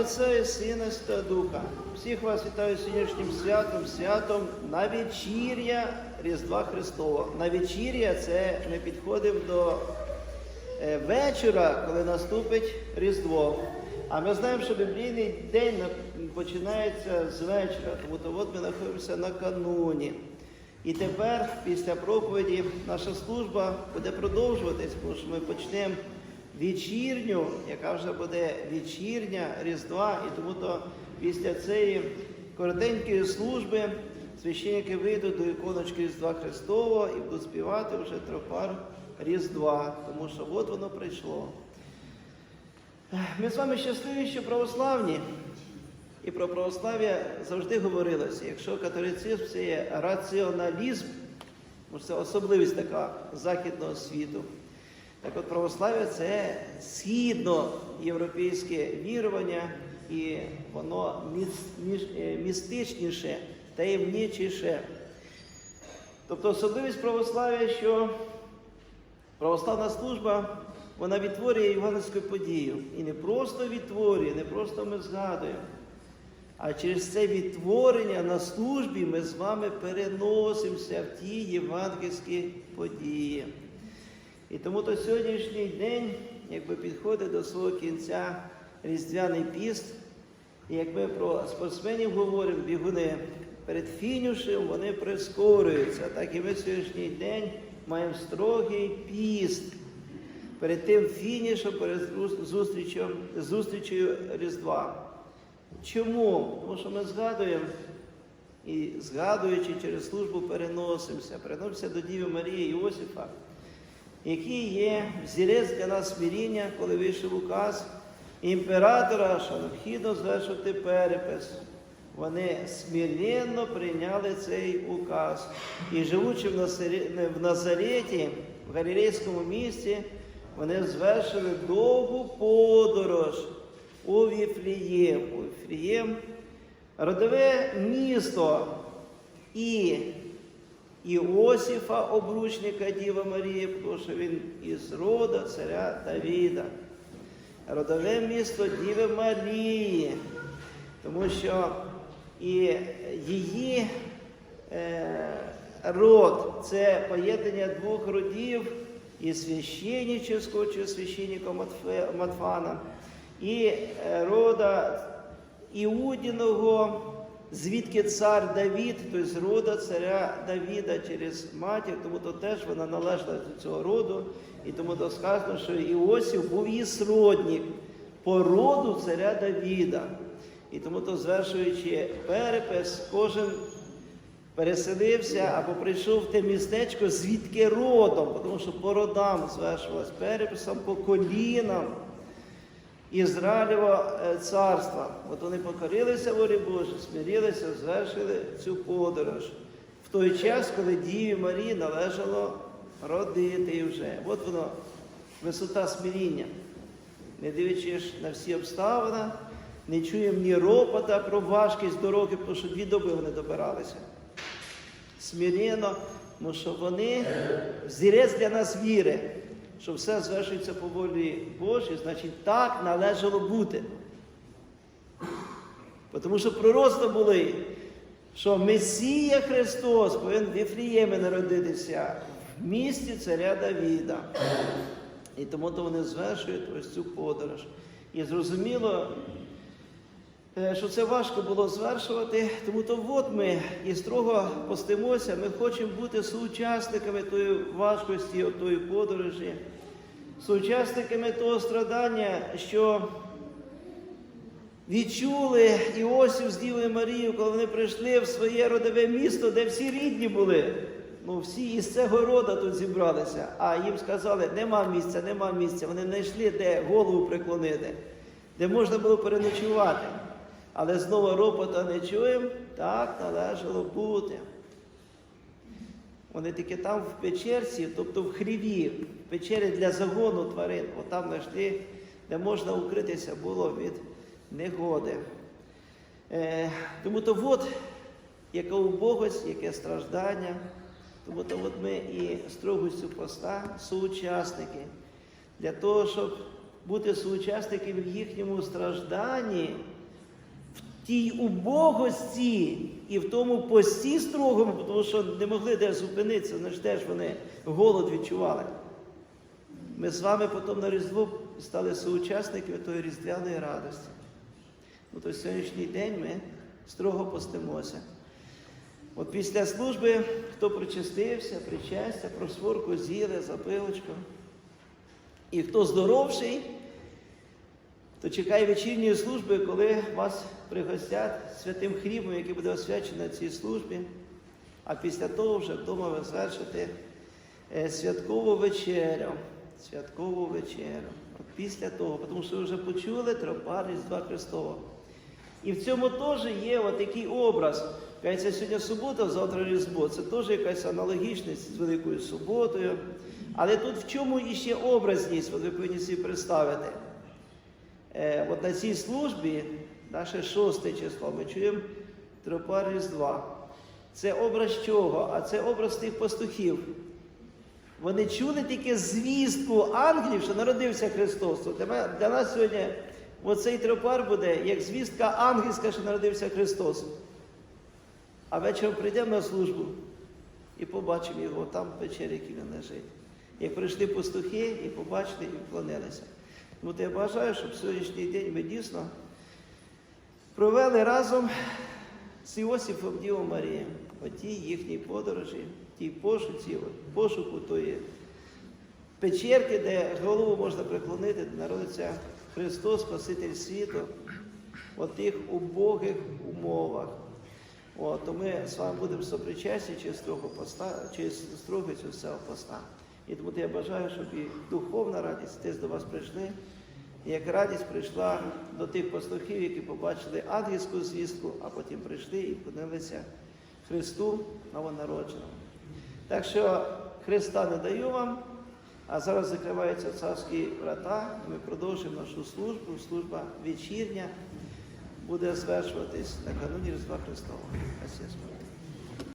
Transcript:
Отця і Сина Святого Духа. Всіх вас вітаю сьогоднішнім святом, святом на вечір'я Різдва Христового. На вечір'я це ми підходимо до е, вечора, коли наступить Різдво. А ми знаємо, що біблійний день починається з вечора, тому то от ми знаходимося накануні. І тепер, після проповіді, наша служба буде продовжуватись, тому що ми почнемо вечірню, яка вже буде вечірня Різдва, і тому то після цієї коротенької служби священники вийдуть до іконочки Різдва Христового і будуть співати вже тропар Різдва, тому що от воно прийшло. Ми з вами щасливі, що православні. І про православ'я завжди говорилося. Якщо католицизм це є раціоналізм, це особливість така західного світу. Так от православ'я це східноєвропейське вірування, і воно е, містичніше, таємничіше. Тобто особливість православ'я, що православна служба вона відтворює євангельську подію. І не просто відтворює, не просто ми згадуємо. А через це відтворення на службі ми з вами переносимося в ті євангельські події. І тому то сьогоднішній день, якби підходить до свого кінця Різдвяний піст, і як ми про спортсменів говоримо, бігуни перед фінішем вони прискорюються. Так і ми сьогоднішній день маємо строгий піст перед тим фінішем, перед зустрічем, зустрічею Різдва. Чому? Тому що ми згадуємо і згадуючи через службу переносимося, переносимося до Діви Марії Іосифа, який є взірець для нас смиріння, коли вийшов указ імператора, що необхідно звершити перепис. Вони смиренно прийняли цей указ. І живучи в Назареті, в Галілейському місті, вони звершили довгу подорож у Віфлієм. У Віфлієм родове місто і Іосифа, обручника Діва Марії, тому що він із рода царя Давіда. Родове місто Діви Марії, тому що і її е, род це поєднання двох родів і священнического, чи священника Матфана, і е, рода Іудіного, звідки цар Давід, тобто з рода царя Давіда через матір, тому то теж вона належала до цього роду, і тому то сказано, що Іосиф був її сродник по роду царя Давіда. І тому то, звершуючи перепис, кожен переселився або прийшов в те містечко, звідки родом, тому що по родам звершувалось переписом, по колінам. Ізраїлєва е, царства. От вони покорилися волі Божій, смирилися, звершили цю подорож. В той час, коли Діві Марії належало родити вже. От воно, висота смиріння. Не дивлячись на всі обставини, не чуємо ні ропота про важкість дороги, тому що дві доби вони добиралися. Смиренно, тому що вони взірець для нас віри, що все звершується по волі Божій, значить так належало бути. Тому що пророцтва були, що Месія Христос повинен в Єфріємі народитися в місті царя Давіда. І тому то вони звершують ось цю подорож. І зрозуміло, що це важко було звершувати, тому то от ми і строго постимося, ми хочемо бути соучасниками тої важкості, тої подорожі, соучасниками того страдання, що відчули Іосиф з Дівою Марією, коли вони прийшли в своє родове місто, де всі рідні були. Ну, всі із цього рода тут зібралися, а їм сказали, нема місця, нема місця. Вони знайшли, де голову преклонити, де можна було переночувати. Але знову ропота не чуємо, так належало бути. Вони тільки там в печерці, тобто в хріві, в печері для загону тварин, отам знайшли, де можна укритися було від негоди. Е, тому то от, яка убогость, яке страждання, тому то от ми і строгостю поста соучасники для того, щоб бути соучасниками в їхньому стражданні, тій убогості і в тому пості строгому, тому що не могли де зупинитися, вони ж теж вони голод відчували. Ми з вами потім на Різдво стали соучасниками тої різдвяної радості. Ну, то сьогоднішній день ми строго постимося. От після служби, хто причастився, причастя, просворку з'їли, запилочку. І хто здоровший, то чекає вечірньої служби, коли вас пригостять святим хлібом, який буде освячений цій службі. А після того вже вдома ви звершите е, святкову вечерю. Святкову вечерю. Після того, тому що ви вже почули тропар Різдва Христового. І в цьому теж є такий образ. Кажеться, сьогодні субота, завтра Різдво. Це теж якась аналогічність з Великою суботою. Але тут в чому іще образність, ви повинні собі представити. От на цій службі, наше шосте число, ми чуємо тропар Різдва. Це образ чого? А це образ тих пастухів. Вони чули тільки звістку ангелів, що народився Христос. Для нас сьогодні оцей тропар буде як звістка ангельська, що народився Христос. А вечором прийдемо на службу і побачимо його там в печері, який він лежить. Як прийшли пастухи і побачили, і вклонилися. То я бажаю, щоб сьогоднішній день ми дійсно провели разом з Іосифом Дівом Марією в тій їхній подорожі, тій пошуці, пошуку тої печерки, де голову можна приклонити, де народиться Христос, Спаситель світу, в тих убогих умовах. От, то ми з вами будемо сопричасті через строго поста, через строго цього поста. І тому я бажаю, щоб і духовна радість теж до вас прийшли, і як радість прийшла до тих пастухів, які побачили ангельську звістку, а потім прийшли і вклонилися Христу новонародженому. Так що Христа не даю вам, а зараз закриваються царські врата, і ми продовжуємо нашу службу, служба вечірня буде звершуватись на кануні Різдва. Спасибо.